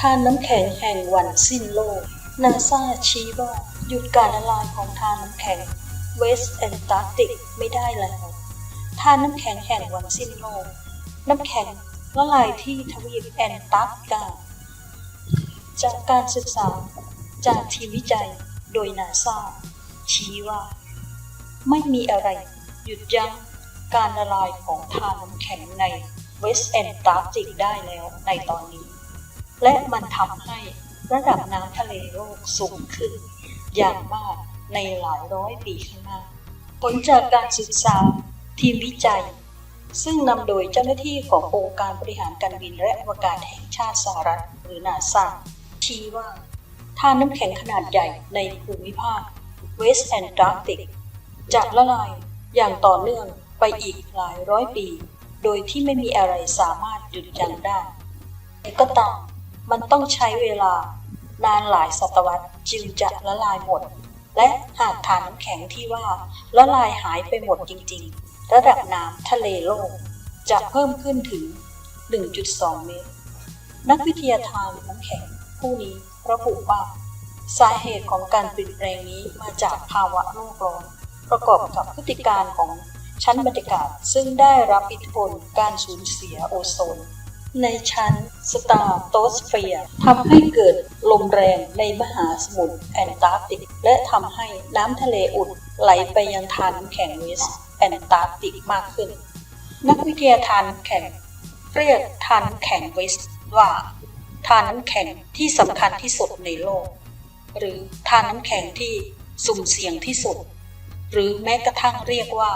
ทานน้ำแข็งแห่งวันสิ้นโลก นาซาชี้ว่า หยุดการละลายของทานน้ำแข็งเวสต์แอนตาร์กติกไม่ได้แล้วทานน้ำแข็งแห่งวันสิ้นโลก น้ำแข็งละลายที่ทวีปแอนตาร์กติกา จากการศึกษาจากทีมวิจัยโดยนาซาชี้ว่า ไม่มีอะไรหยุดยั้งการละลายของทานน้ำแข็งในเวสต์แอนตาร์กติกได้แล้วในตอนนี้ และมันทำให้ระดับน้ำทะเลโลกสูงขึ้น อย่างมากในหลายร้อยปีข้างหน้า ผลจากการศึกษาทีมวิจัย ซึ่งนำโดยเจ้าหน้าที่ขององค์การบริหารการบินและอวกาศแห่งชาติสหรัฐ หรือนาซาชี้ว่าทานน้ำแข็งขนาดใหญ่ในภูมิภาคเวสต์แอนตาร์กติกจะละลายอย่างต่อเนื่องไปอีกหลายร้อยปี โดยที่ไม่มีอะไรสามารถหยุดยั้งได้แต่ก็ตาม มันต้องใช้เวลานานหลายศตวรรษจึงจะละลายหมด และหากฐานน้ำแข็งที่ว่าละลายหายไปหมดจริงๆ ระดับน้ำทะเลโลก จะเพิ่มขึ้นถึง 1.2 เมตร นักวิทยาทานน้ำแข็งผู้นี้ระบุว่า สาเหตุของการเปลี่ยนแปลงนี้มาจากภาวะโลกร้อน ประกอบกับพฤติการของชั้นบรรยากาศซึ่งได้รับอิทธิพลการสูญเสียโอโซน ในชั้นสตาร์โตสเฟียร์ทำให้เกิดลมแรงในมหาสมุทรแอนตาร์กติก และทำให้น้ำทะเลอุ่นไหลไปยังทานแข็งเวสแอนตาร์กติกมากขึ้น นักวิทยาทานแข็งเรียกทานแข็งเวสว่าทานน้ำแข็งที่สำคัญที่สุดในโลก หรือทานน้ำแข็งที่สุ่มเสี่ยงที่สุด หรือแม้กระทั่งเรียกว่า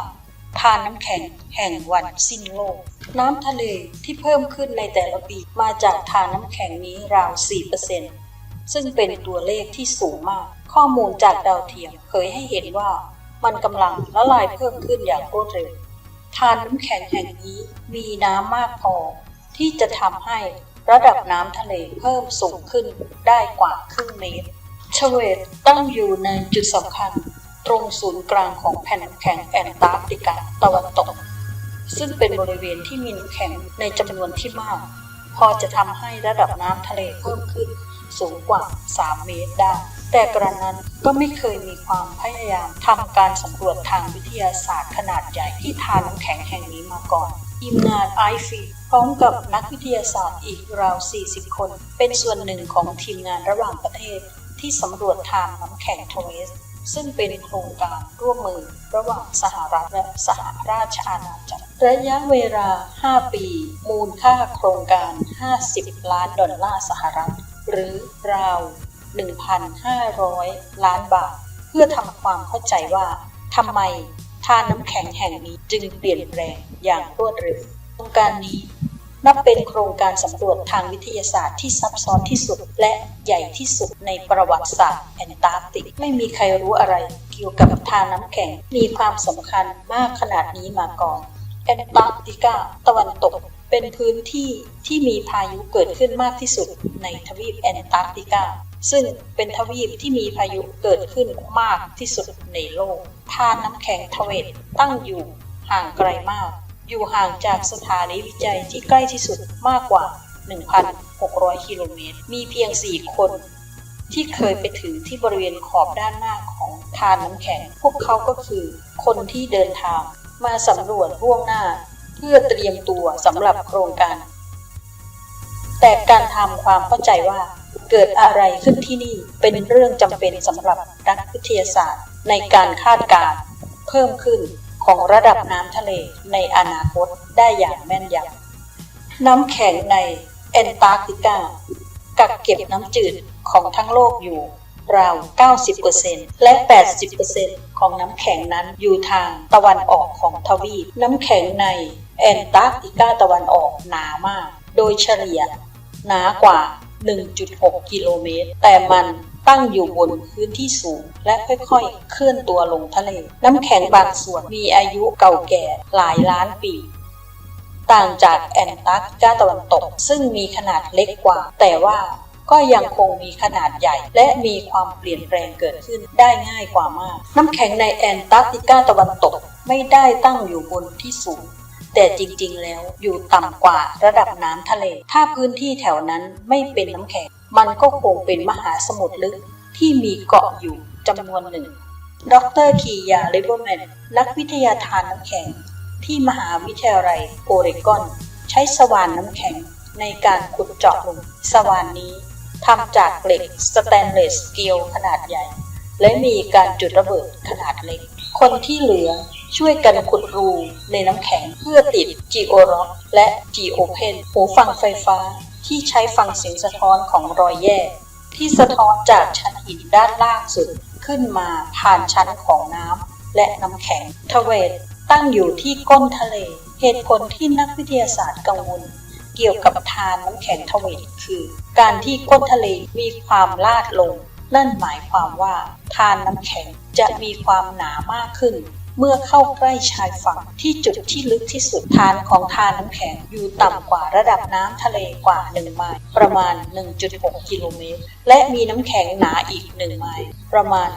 ทานน้ำแข็งแห่งวันสิ้นโลก น้ำทะเลที่เพิ่มขึ้นในแต่ละปีมาจากทานน้ำแข็งนี้ราว 4%ซึ่งเป็นตัวเลขที่สูงมาก ข้อมูลจากดาวเทียมเผยให้เห็นว่ามันกำลังละลายเพิ่มขึ้นอย่างรวดเร็ว ทานน้ำแข็งแห่งนี้มีน้ำมากพอ ที่จะทำให้ระดับน้ำทะเลเพิ่มสูงขึ้นได้กว่าครึ่งเมตรชเวตตั้งอยู่ในจุดสำคัญ ตรงศูนย์กลางของแผ่นน้ำแข็งแอนตาร์กติกาตะวันตก ซึ่งเป็นบริเวณที่มีน้ำแข็งในจำนวนที่มาก พอจะทำให้ระดับน้ำทะเลเพิ่มขึ้นสูงกว่า 3 เมตรได้ แต่กระนั้นก็ไม่เคยมีความพยายามทำการสำรวจทางวิทยาศาสตร์ขนาดใหญ่ที่ทานน้ำแข็งแห่งนี้มาก่อนทีมงานไอฟีพร้อมกับนักวิทยาศาสตร์อีกราว 40 คน เป็นส่วนหนึ่งของทีมงานระหว่างประเทศที่สำรวจทางน้ำแข็งโทเวส ซึ่งเป็นโครงการร่วมมือระหว่างสหรัฐและสหราชอาณาจักร ระยะเวลา 5 ปี มูลค่าโครงการ 50 ล้านดอลลาร์สหรัฐ หรือราว 1,500 ล้านบาท เพื่อทำความเข้าใจว่าทำไมท่าน้ำแข็งแห่งนี้จึงเปลี่ยนแปลงอย่างรวดเร็วโครงการนี้ นับเป็นโครงการสำรวจทางวิทยาศาสตร์ที่ซับซ้อนที่สุด และใหญ่ที่สุดในประวัติศาสตร์แอนตาร์กติก ไม่มีใครรู้อะไรเกี่ยวกับทานน้ำแข็ง มีความสำคัญมากขนาดนี้มาก่อนแอนตาร์กติกาตะวันตกเป็นพื้นที่ที่มีพายุเกิดขึ้นมากที่สุดในทวีปแอนตาร์กติกา ซึ่งเป็นทวีปที่มีพายุเกิดขึ้นมากที่สุดในโลกทานน้ำแข็งทเวตตั้งอยู่ห่างไกลมาก อยู่ห่างจากสถานีวิจัยที่ใกล้ที่สุดมากกว่า 1,600 กิโลเมตร มีเพียง 4 คน ที่เคยไปถึงที่บริเวณขอบด้านหน้าของทานน้ำแข็ง พวกเขาก็คือคนที่เดินทาง มาสำรวจล่วงหน้า เพื่อเตรียมตัวสำหรับโครงการ แต่การทำความเข้าใจว่าเกิดอะไรขึ้นที่นี่เป็นเรื่องจำเป็นสำหรับนักวิทยาศาสตร์ในการคาดการณ์เพิ่มขึ้น ของระดับน้ำทะเลในอนาคตได้อย่างแม่นยำน้ำแข็งในแอนตาร์กติกา กักเก็บน้ำจืดของทั้งโลกอยู่ราว 90%และ 80%ของน้ำแข็งนั้นอยู่ทางตะวันออกของทวีป น้ำแข็งในแอนตาร์กติกาตะวันออกหนามาก โดยเฉลี่ยหนากว่า 1.6 กิโลเมตร แต่มัน ตั้งอยู่บนพื้นที่สูง และค่อยๆ เคลื่อนตัวลงทะเล น้ำแข็งบางส่วนมีอายุเก่าแก่หลายล้านปี ต่างจากแอนตาร์กติกาตะวันตก ซึ่งมีขนาดเล็กกว่า แต่ว่าก็ยังคงมีขนาดใหญ่ และมีความเปลี่ยนแปลงเกิดขึ้นได้ง่ายกว่ามาก น้ำแข็งในแอนตาร์กติกาตะวันตกไม่ได้ตั้งอยู่บนที่สูงแต่จริงๆ แล้วอยู่ต่ำกว่าระดับน้ำทะเล ถ้าพื้นที่แถวนั้นไม่เป็นน้ำแข็ง มันก็คงเป็นมหาสมุทรลึกที่มีเกาะอยู่จำนวนหนึ่ง ดรคียาเลเบอร์แมนนักวิทยาทานน้ำแข็ง ที่มหาวิทยาลัยโอเรกอน ใช้สว่านน้ำแข็งในการขุดเจาะหลุมสว่านนี้ทำจากเหล็กสแตนเลสสตีลขนาดใหญ่ และมีการจุดระเบิดขนาดเล็ก คนที่เหลือช่วยกันขุดรูในน้ำแข็งเพื่อติด Geo Rock และ Geo Open หูฟังไฟฟ้า ที่ใช้ฟังเสียงสะท้อนของรอยแยก ที่สะท้อนจากชั้นหินด้านล่างสุดขึ้นมาผ่านชั้นของน้ำและน้ำแข็งทเวตตั้งอยู่ที่ก้นทะเล เหตุผลที่นักวิทยาศาสตร์กังวลเกี่ยวกับทานน้ำแข็งทเวตคือ การที่ก้นทะเลมีความลาดลงนั่นหมายความว่าทานน้ำแข็งจะมีความหนามากขึ้น เมื่อเข้าใกล้ชายฝั่งที่จุดที่ลึกที่สุดฐานของทานน้ำแข็งอยู่ต่ำกว่าระดับน้ำทะเลกว่า 1 ไมล์ประมาณ 1.6 กิโลเมตร และมีน้ำแข็งหนาอีก 1 ไมล์ประมาณ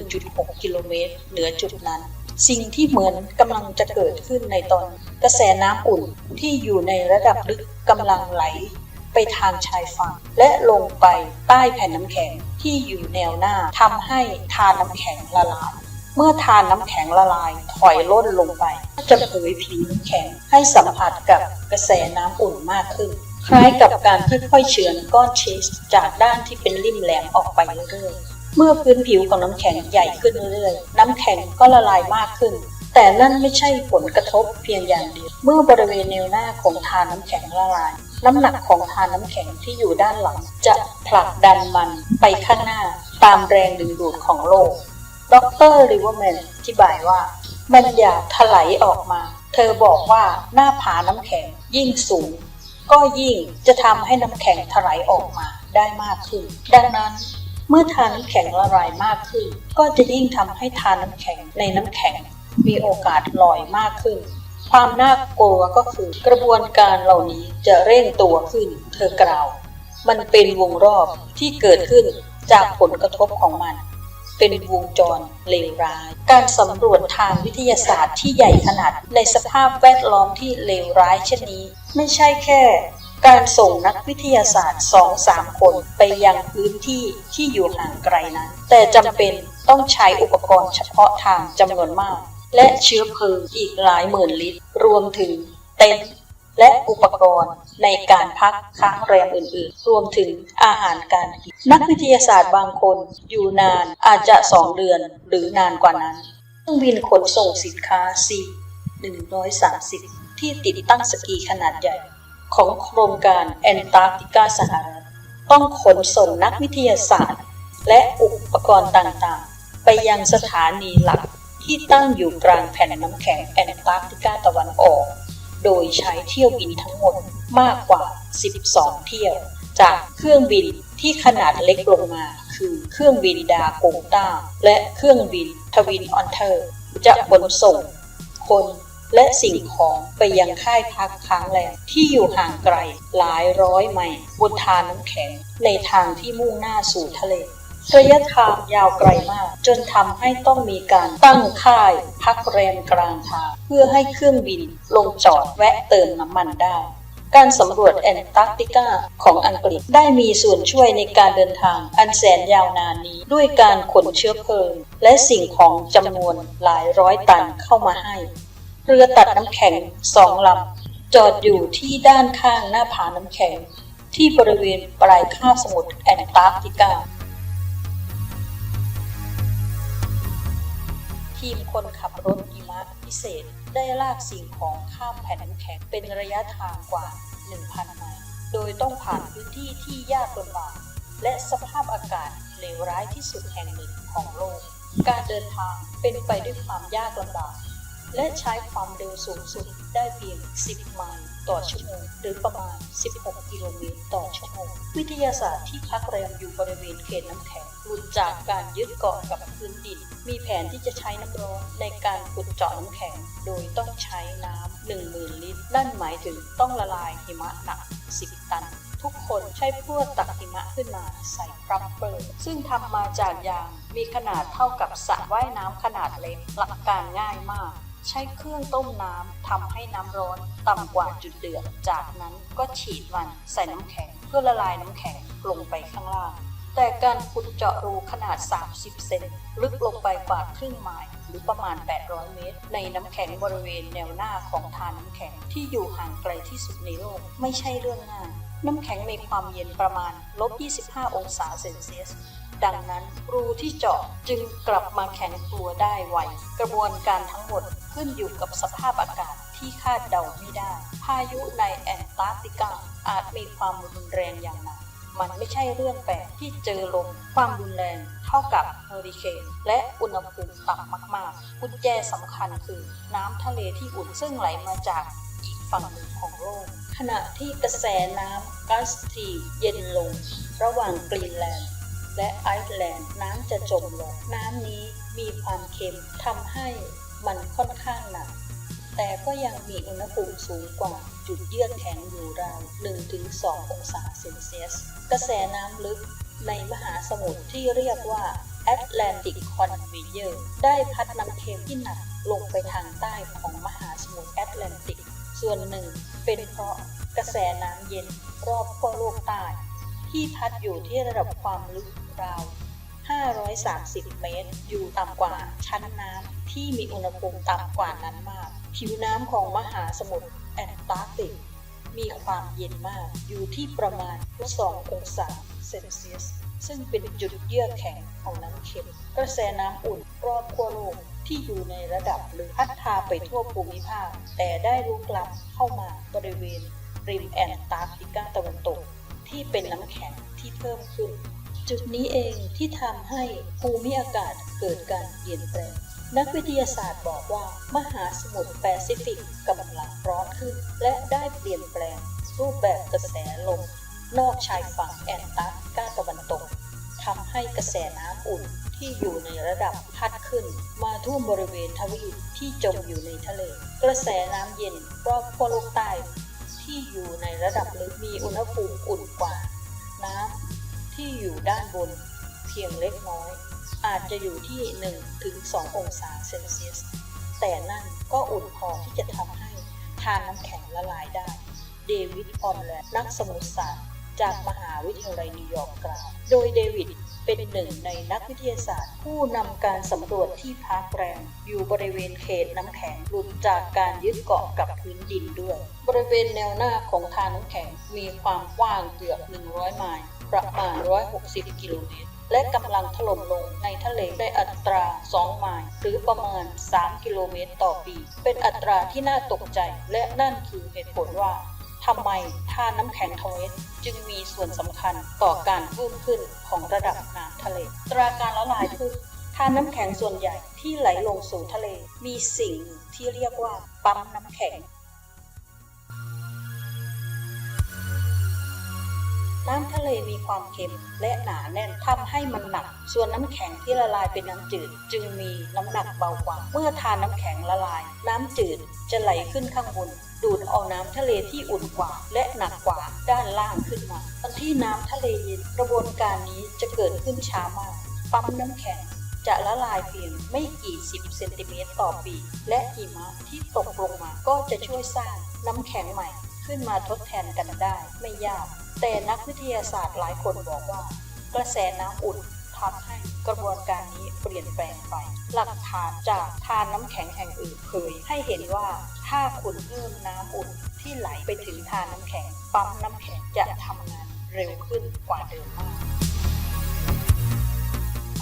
1.6 กิโลเมตร เหนือจุดนั้นสิ่งที่เหมือนกำลังจะเกิดขึ้นในตอนกระแสน้ำอุ่นที่อยู่ในระดับลึกกำลังไหล ไปทางชายฝั่ง และลงไปใต้แผ่นน้ำแข็งที่อยู่แนวหน้าทำให้ทานน้ำแข็งละลาย เมื่อทานน้ำแข็งละลายถอยล่นลงไป จะเผยผิวน้ำแข็งให้สัมผัสกับกระแสน้ำอุ่นมากขึ้น คล้ายกับการค่อยๆเฉือนก้อนชีสจากด้านที่เป็นริมแหลมออกไปเรื่อยๆ เมื่อพื้นผิวของน้ำแข็งใหญ่ขึ้นเรื่อยๆ น้ำแข็งก็ละลายมากขึ้น แต่นั่นไม่ใช่ผลกระทบเพียงอย่างเดียว เมื่อบริเวณแนวหน้าของทานน้ำแข็งละลายน้ำหนักของทานน้ำแข็งที่อยู่ด้านหลัง จะผลักดันมันไปข้างหน้าตามแรงดึงดูดของโลก ด็อกเตอร์ริเวอร์แมนอธิบายว่า มันอยากถลายออกมา เธอบอกว่าหน้าผาน้ำแข็งยิ่งสูง ก็ยิ่งจะทำให้น้ำแข็งถลายออกมาได้มากขึ้น ดังนั้นเมื่อทานน้ำแข็งละลายมากขึ้น ก็จะยิ่งทำให้ทานน้ำแข็งในน้ำแข็ง มีโอกาสลอยมากขึ้น ความน่ากลัวก็คือกระบวนการเหล่านี้จะเร่งตัวขึ้น เธอกล่าว มันเป็นวงรอบที่เกิดขึ้นจากผลกระทบของมัน เป็นวงจรเลวร้าย การสำรวจทางวิทยาศาสตร์ที่ใหญ่ขนาดในสภาพแวดล้อมที่เลวร้ายเช่นนี้ ไม่ใช่แค่ การส่งนักวิทยาศาสตร์สองสามคนไปยังพื้นที่ที่อยู่ห่างไกลนั้น แต่จำเป็นต้องใช้อุปกรณ์เฉพาะทางจำนวนมาก และเชื้อเพลิงอีกหลายหมื่นลิตร รวมถึงเต็นท์ และอุปกรณ์ในการพักค้างแรมอื่นๆ รวมถึงอาหารการกิน นักวิทยาศาสตร์บางคนอยู่นานอาจจะสองเดือนหรือนานกว่านั้นเครื่องบินขนส่งสินค้า C 130 ที่ติดตั้งสกีขนาดใหญ่ ของโครงการแอนตาร์กติกาสหรัฐ ต้องขนส่งนักวิทยาศาสตร์ และอุปกรณ์ต่างๆ ไปยังสถานีหลักที่ตั้งอยู่กลางแผ่นน้ำแข็งแอนตาร์กติกาตะวันออก โดยใช้เที่ยวบินทั้งหมดมากกว่า 12 เที่ยว จากเครื่องบินที่ขนาดเล็กลงมา คือเครื่องบินดาโกต้า และเครื่องบินทวินออนเทอร์ จะขนส่ง คนและสิ่งของไปยังค่ายพักค้างแรมที่อยู่ห่างไกลหลายร้อยไมล์บนทานน้ำแข็งในทางที่มุ่งหน้าสู่ทะเล ระยะทางยาวไกลมาก จนทำให้ต้องมีการตั้งค่ายพักแรมกลางทาง เพื่อให้เครื่องบินลงจอดแวะเติมน้ำมันได้การสำรวจแอนตาร์กติกาของอังกฤษได้มีส่วนช่วยในการเดินทางอันแสนยาวนานนี้ ด้วยการขนเชื้อเพลิง และสิ่งของจำนวนหลายร้อยตันเข้ามาให้ เรือตัดน้ำแข็งสองลำจอดอยู่ที่ด้านข้างหน้าผาน้ำแข็ง ที่บริเวณปลายคาบสมุทรแอนตาร์กติกา ทีมคนขับรถหิมะพิเศษได้ลากสิ่งของข้ามแผ่นน้ำแข็งเป็นระยะทางกว่า 1,000 ไมล์ โดยต้องผ่านพื้นที่ที่ยากลำบากและสภาพอากาศเลวร้ายที่สุดแห่งหนึ่งของโลก การเดินทางเป็นไปด้วยความยากลำบาก และใช้ความเร็วสูงสุดได้เพียง 10 ไมล์ ต่อชั่วโมง หรือประมาณ 16 กิโลเมตรต่อชั่วโมง วิทยาศาสตร์ที่พักแรมอยู่บริเวณเขตน้ำแข็งหลุดจากการยึดเกาะกับพื้นดิน มีแผนที่จะใช้น้ำร้อนในการขุดเจาะน้ำแข็ง โดยต้องใช้น้ำ10,000 ลิตร นั่นหมายถึงต้องละลายหิมะหนัก 10 ตันทุกคนใช้พวกตักหิมะขึ้นมาใส่ปรับเปอร์ซึ่งทำมาจากยางมีขนาดเท่ากับสระว่ายน้ำขนาดเล็กหลักการง่ายมาก ใช้เครื่องต้มน้ำทำให้น้ำร้อนต่ำกว่าจุดเดือด จากนั้นก็ฉีดมันใส่น้ำแข็งเพื่อละลายน้ำแข็งลงไปข้างล่าง แต่การขุดเจาะรูขนาด 30 เซนลึกลงไปกว่าครึ่งไมล์หรือประมาณ 800 เมตร ในน้ำแข็งบริเวณแนวหน้าของทานน้ำแข็งที่อยู่ห่างไกลที่สุดในโลกไม่ใช่เรื่องง่ายน้ำแข็งมีความเย็นประมาณลบ25 องศาเซนเซียส ดังนั้นรูที่เจาะจึงกลับมาแข็งตัวได้ไว กระบวนการทั้งหมดขึ้นอยู่กับสภาพอากาศที่คาดเดาไม่ได้ พายุในแอนตาร์กติกาอาจมีความรุนแรงอย่างหนักมันไม่ใช่เรื่องแปลกที่เจอลมความรุนแรงเท่ากับเฮอริเคนและอุณหภูมิต่ำมากๆ กุญแจสำคัญคือน้ำทะเลที่อุ่นซึ่งไหลมาจากอีกฝั่งหนึ่งของโลก ขณะที่กระแสน้ำกัสทีเย็นลง ระหว่างกรีนแลนด์ และไอซ์แลนด์น้ำจะจมลง น้ำนี้มีความเค็มทำให้มันค่อนข้างหนัก แต่ก็ยังมีอุณหภูมิสูงกว่าจุดเยือกแข็งอยู่ราว 1-2 องศาเซนเซียส กระแสน้ำลึกในมหาสมุทรที่เรียกว่า Atlantic Conveyor ได้พัดน้ำเค็มที่หนักลงไปทางใต้ของมหาสมุทรแอตแลนติก ส่วนหนึ่งเป็นเพราะกระแสน้ำเย็นรอบขั้วโลกใต้ ที่พัดอยู่ที่ระดับความลึกราว 530 เมตร อยู่ต่ำกว่าชั้นน้ำที่มีอุณหภูมิต่ำกว่านั้นมาก ผิวน้ำของมหาสมุทรแอนตาร์กติก มีความเย็นมาก อยู่ที่ประมาณ2องศาเซนเซียส ซึ่งเป็นจุดเยือกแข็งของน้ำเค็ม กระแสน้ำอุ่นรอบขั้วโลกที่อยู่ในระดับลึกพัดพาไปทั่วภูมิภาค แต่ได้ลุกล้ำเข้ามาบริเวณริมแอนตาร์กติกาตะวันตก ที่เป็นน้ำแข็งที่เพิ่มขึ้น จุดนี้เองที่ทำให้ภูมิอากาศเกิดการเปลี่ยนแปลงนักวิทยาศาสตร์บอกว่ามหาสมุทรแปซิฟิกกำลังร้อนขึ้น และได้เปลี่ยนแปลงรูปแบบกระแสลมนอกชายฝั่งแอนตาร์กติกาตะวันตกทำให้กระแสน้ำอุ่นที่อยู่ในระดับพัดขึ้น มาท่วมบริเวณทวีปที่จมอยู่ในทะเล กระแสน้ำเย็นรอบขั้วโลกใต้ ที่อยู่ในระดับลึกมีอุณหภูมิอุ่นกว่า น้ำที่อยู่ด้านบนเพียงเล็กน้อย อาจจะอยู่ที่1ถึง2องศาเซนเซียส แต่นั่นก็อุ่นพอที่จะทำให้ทานน้ำแข็งละลายได้ เดวิดออนแลนนักสมุทรศาสตร์จากมหาวิทยาลัยนิวยอร์กกล่าว โดยเดวิด เป็นหนึ่งในนักวิทยาศาสตร์ ผู้นำการสำรวจที่พักแรมอยู่บริเวณเขตน้ำแข็งหลุดจากการยึดเกาะกับพื้นดินด้วย บริเวณแนวหน้าของทานน้ำแข็งมีความกว้างเกือบ 100 ไมล์ประมาณ 160 กิโลเมตร และกำลังถล่มลงในทะเลได้อัตรา 2 ไมล์หรือประมาณ 3 กิโลเมตรต่อปี เป็นอัตราที่น่าตกใจและนั่นคือเหตุผลว่า ทำไมท่าน้ำแข็งทเวสจึงมีส่วนสำคัญต่อการเพิ่มขึ้นของระดับน้ำทะเล ตราการละลายพืชท่าน้ำแข็งส่วนใหญ่ที่ไหลลงสู่ทะเล มีสิ่งที่เรียกว่าปั๊มน้ำแข็ง น้ำทะเลมีความเค็มและหนาแน่นทำให้มันหนัก ส่วนน้ำแข็งที่ละลายเป็นน้ำจืด จึงมีน้ำหนักเบากว่า เมื่อทานน้ำแข็งละลาย น้ำจืดจะไหลขึ้นข้างบน ดูดเอาน้ำทะเลที่อุ่นกว่า และหนักกว่าด้านล่างขึ้นมาตอนที่น้ำทะเลเย็นกระบวนการนี้จะเกิดขึ้นช้ามาก ปั๊มน้ำแข็งจะละลายเพียงไม่กี่สิบเซนติเมตรต่อปี และหิมะที่ตกลงมาก็จะช่วยสร้างน้ำแข็งใหม่ ขึ้นมาทดแทนกันได้ไม่ยาก แต่นักวิทยาศาสตร์หลายคนบอกว่า กระแสน้ำอุ่นทำให้ กระบวนการนี้เปลี่ยนแปลงไป หลักฐานจากทานน้ำแข็งแห่งอื่นเผยให้เห็นว่าถ้าคุณเพิ่มน้ำอุ่นที่ไหลไปถึงทานน้ำแข็ง ปั๊มน้ำแข็งจะทำงานเร็วขึ้นกว่าเดิมมาก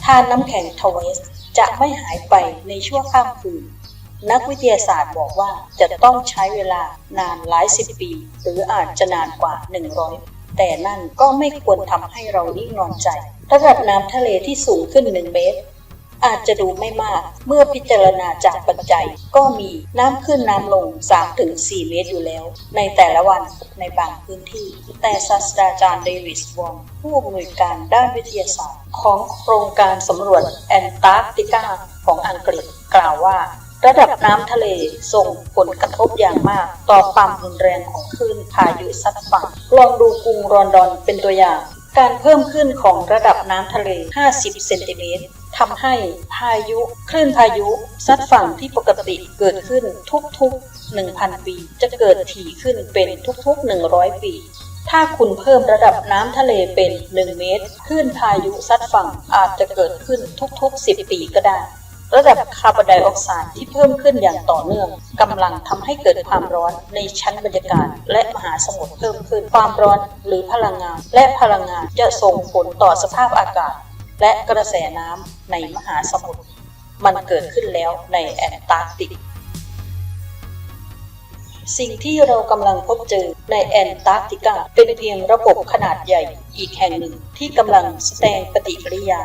ทานน้ำแข็งทเวสจะไม่หายไปในชั่วข้ามคืนนักวิทยาศาสตร์บอกว่าจะต้องใช้เวลานานหลายสิบปี หรืออาจจะนานกว่า 100 แต่นั่นก็ไม่ควรทำให้เรานิ่งนอนใจ ระดับน้ำทะเลที่สูงขึ้น1เมตร อาจจะดูไม่มากเมื่อพิจารณาจากปัจจัย ก็มีน้ำขึ้นน้ำลง 3-4 เมตรอยู่แล้ว ในแต่ละวันในบางพื้นที่ แต่ศาสตราจารย์เดวิสวองผู้อำนวยการด้านวิทยาศาสตร์ ของโครงการสำรวจแอนตาร์กติกาของอังกฤษกล่าวว่าระดับน้ำทะเลส่งผลกระทบอย่างมาก ต่อความรุนแรงของคลื่นพายุซัดฝั่งลองดูกรุงรอนดอนเป็นตัวอย่าง การเพิ่มขึ้นของระดับน้ำทะเล 50 เซนติเมตรทำให้พายุคลื่นพายุซัดฝั่งที่ปกติเกิดขึ้นทุกๆ 1,000 ปี จะเกิดถี่ขึ้นเป็นทุกๆ 100 ปี ถ้าคุณเพิ่มระดับน้ำทะเลเป็น 1 เมตร คลื่นพายุซัดฝั่งอาจจะเกิดขึ้นทุกๆ 10 ปีก็ได้ ระดับคาร์บอนไดออกไซด์ที่เพิ่มขึ้นอย่างต่อเนื่องกำลังทำให้เกิดความร้อนในชั้นบรรยากาศ และมหาสมุทรเพิ่มขึ้น ความร้อนหรือพลังงาน และพลังงานจะส่งผลต่อสภาพอากาศ และกระแสน้ำในมหาสมุทรมันเกิดขึ้นแล้วในแอนตาร์กติก สิ่งที่เรากำลังพบเจอในแอนตาร์กติกาเป็นเพียงระบบขนาดใหญ่อีกแห่งหนึ่งที่กำลังแสดงปฏิกิริยา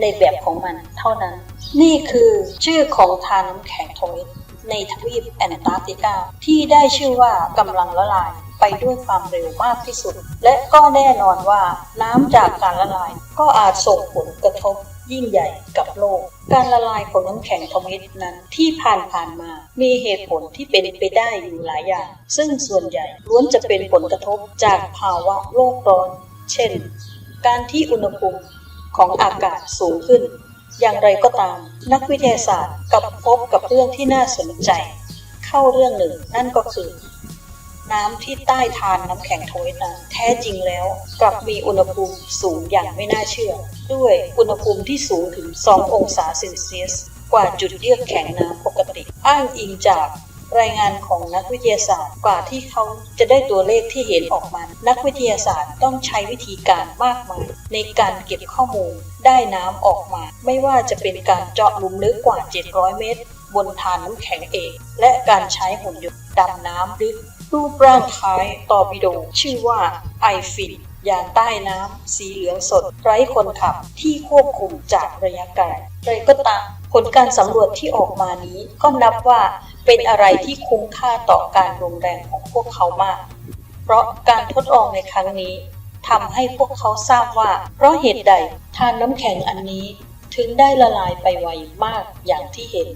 ในแบบของมันเท่านั้น นี่คือชื่อของทานน้ำแข็งทวิตในทวีปแอนตาร์กติกา ที่ได้ชื่อว่ากำลังละลายไปด้วยความเร็วมากที่สุด และก็แน่นอนว่าน้ำจากการละลายก็อาจส่งผลกระทบยิ่งใหญ่กับโลก การละลายของน้ำแข็งทวิตนั้นที่ผ่านผ่านๆมา มีเหตุผลที่เป็นไปได้อยู่หลายอย่าง ซึ่งส่วนใหญ่ล้วนจะเป็นผลกระทบจากภาวะโลกร้อน เช่น การที่อุณหภูมิ ของอากาศสูงขึ้น อย่างไรก็ตาม นักวิทยาศาสตร์กลับพบกับเรื่องที่น่าสนใจ เข้าเรื่องหนึ่งนั่นก็คือ น้ำที่ใต้ทานน้ำแข็งทวิตนั้นแท้จริงแล้วกลับมีอุณหภูมิสูงอย่างไม่น่าเชื่อ ด้วยอุณหภูมิที่สูงถึง 2 องศาเซนเซียสกว่าจุดเยือกแข็งน้ำปกติ อ้างอิงจาก รายงานของนักวิทยาศาสตร์กว่าที่เขาจะได้ตัวเลขที่เห็นออกมา นักวิทยาศาสตร์ต้องใช้วิธีการมากมาย ในการเก็บข้อมูลได้น้ำออกมา ไม่ว่าจะเป็นการเจาะหลุมลึกกว่า 700 เมตร บนทานน้ำแข็งเองและการใช้หุ่นยนต์ดำน้ำลึกรูปร่างคล้ายตอร์ปิโดชื่อว่าไอฟินยานใต้น้ำ สีเหลืองสด ไร้คนขับที่ควบคุมจากระยะไกลเลยก็ตามผลการสำรวจที่ออกมานี้ก็นับว่า เป็นอะไรที่คุ้มค่าต่อการลงแรงของพวกเขามาก เพราะการทดลองในครั้งนี้ทำให้พวกเขาทราบว่า เพราะเหตุใดทานน้ำแข็งอันนี้ถึงได้ละลายไปไวมากอย่างที่เห็น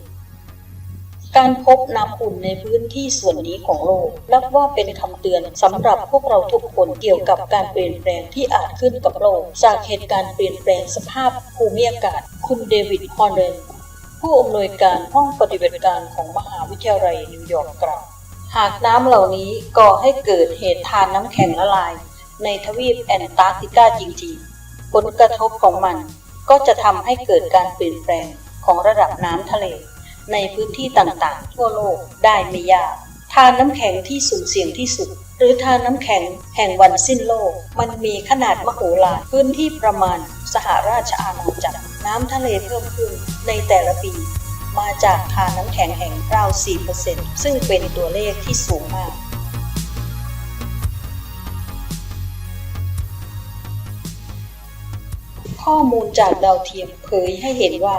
การพบน้ำอุ่นในพื้นที่ส่วนนี้ของโลก นับว่าเป็นคำเตือนสำหรับพวกเราทุกคนเกี่ยวกับการเปลี่ยนแปลงที่อาจขึ้นกับโลก จากเหตุการณ์เปลี่ยนแปลงสภาพภูมิอากาศ คุณเดวิดฮอนเดน ผู้อำนวยการห้องปฏิบัติการของมหาวิทยาลัยนิวยอร์กกล่าวหากน้ำเหล่านี้ก่อให้เกิดเหตุทานน้ำแข็งละลาย ในทวีปแอนตาร์กติกาจริงๆ ผลกระทบของมันก็จะทำให้เกิดการเปลี่ยนแปลงของระดับน้ำทะเล ในพื้นที่ต่างๆ ทั่วโลกได้ไม่ยาก ทานน้ำแข็งที่สูงเสี่ยงที่สุด หรือทานน้ำแข็งแห่งวันสิ้นโลก มันมีขนาดมโหฬารพื้นที่ประมาณสหราชอาณาจักร น้ำทะเลเพิ่มขึ้นในแต่ละปี มาจากทานน้ำแข็งแห่งราว 4%ซึ่งเป็นตัวเลขที่สูงมากข้อมูลจากดาวเทียมเผยให้เห็นว่า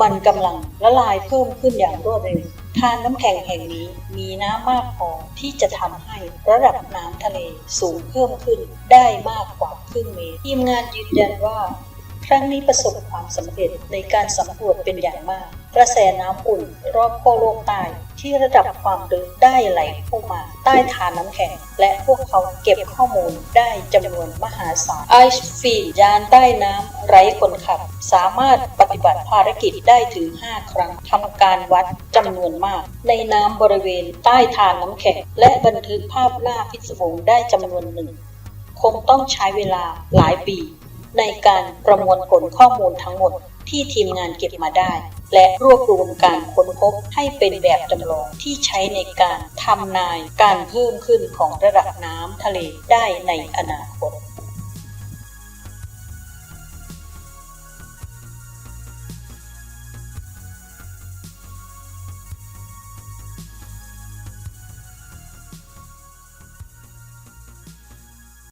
มันกำลังละลายเพิ่มขึ้นอย่างรวดเร็วทานน้ำแข็งแห่งนี้มีน้ำมากพอที่จะทำให้ระดับน้ำทะเลสูงเพิ่มขึ้นได้มากกว่าครึ่งเมตร ทีมงานยืนยันว่า ครั้งนี้ประสบความสำเร็จในการสำรวจเป็นอย่างมาก กระแสน้ำอุ่นรอบโคโลกใต้ที่ระดับความลึกได้ไหลเข้ามา ใต้ฐานน้ำแข็ง และพวกเขาเก็บข้อมูลได้จำนวนมหาศาลไอซ์ฟีนยานใต้น้ำไร้คนขับ สามารถปฏิบัติภารกิจได้ถึง 5 ครั้งทำการวัดจำนวนมาก ในน้ำบริเวณใต้ฐานน้ำแข็ง และบันทึกภาพหน้าพิศวงได้จำนวนหนึ่ง คงต้องใช้เวลาหลายปี ในการประมวลผลข้อมูลทั้งหมดที่ทีมงานเก็บมาได้ และรวบรวมการค้นพบให้เป็นแบบจำลองที่ใช้ในการทำนายการเพิ่มขึ้นของระดับน้ำทะเลได้ในอนาคต